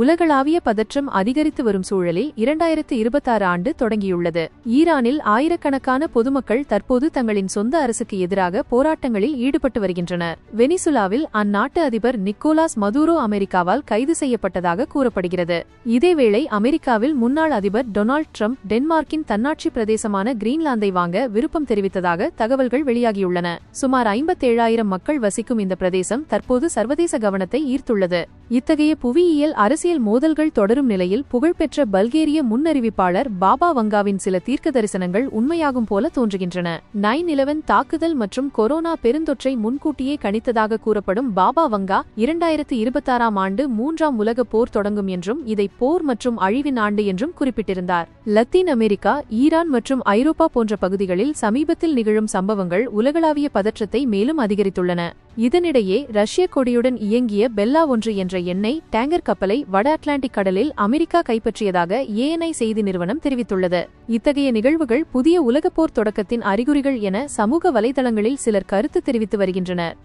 உலகளாவிய பதற்றம் அதிகரித்து வரும் சூழலில் இரண்டாயிரத்து இருபத்தாறு ஆண்டு தொடங்கியுள்ளது. ஈரானில் ஆயிரக்கணக்கான பொதுமக்கள் தற்போது தங்களின் சொந்த அரசுக்கு எதிராக போராட்டங்களில் ஈடுபட்டு வருகின்றனர். வெனிசுலாவில் அந்நாட்டு அதிபர் நிக்கோலாஸ் மதுரோ அமெரிக்காவால் கைது செய்யப்பட்டதாக கூறப்படுகிறது. இதேவேளை அமெரிக்காவில் முன்னாள் அதிபர் டொனால்ட் ட்ரம்ப் டென்மார்க்கின் தன்னாட்சி பிரதேசமான கிரீன்லாந்தை வாங்க விருப்பம் தெரிவித்ததாக தகவல்கள் வெளியாகியுள்ளன. சுமார் ஐம்பத்தேழாயிரம் மக்கள் வசிக்கும் இந்த பிரதேசம் தற்போது சர்வதேச கவனத்தை ஈர்த்துள்ளது. இத்தகைய புவியியல் அரசியல் மோதல்கள் தொடரும் நிலையில் புகழ்பெற்ற பல்கேரிய முன்னறிவிப்பாளர் பாபா வங்காவின் சில தீர்க்க தரிசனங்கள் உண்மையாகும் போல தோன்றுகின்றன. நைன் இலவன் தாக்குதல் மற்றும் கொரோனா பெருந்தொற்றை முன்கூட்டியே கணித்ததாக கூறப்படும் பாபா வங்கா இரண்டாயிரத்து இருபத்தாறாம் ஆண்டு மூன்றாம் உலக போர் தொடங்கும் என்றும் இதை போர் மற்றும் அழிவின் ஆண்டு என்றும் குறிப்பிட்டிருந்தார். லத்தீன் அமெரிக்கா ஈரான் மற்றும் ஐரோப்பா போன்ற பகுதிகளில் சமீபத்தில் நிகழும் சம்பவங்கள் உலகளாவிய பதற்றத்தை மேலும் அதிகரித்துள்ளன. இதனிடையே ரஷ்ய கொடியுடன் இயங்கிய பெல்லா ஒன்று என்ற எண்ணெய் டேங்கர் கப்பலை வட அட்லாண்டிக் கடலில் அமெரிக்கா கைப்பற்றியதாக ஏஎன்ஐ செய்தி நிறுவனம் தெரிவித்துள்ளது. இத்தகைய நிகழ்வுகள் புதிய உலகப்போர் தொடக்கத்தின் அறிகுறிகள் என சமூக வலைதளங்களில் சிலர் கருத்து தெரிவித்து வருகின்றனர்.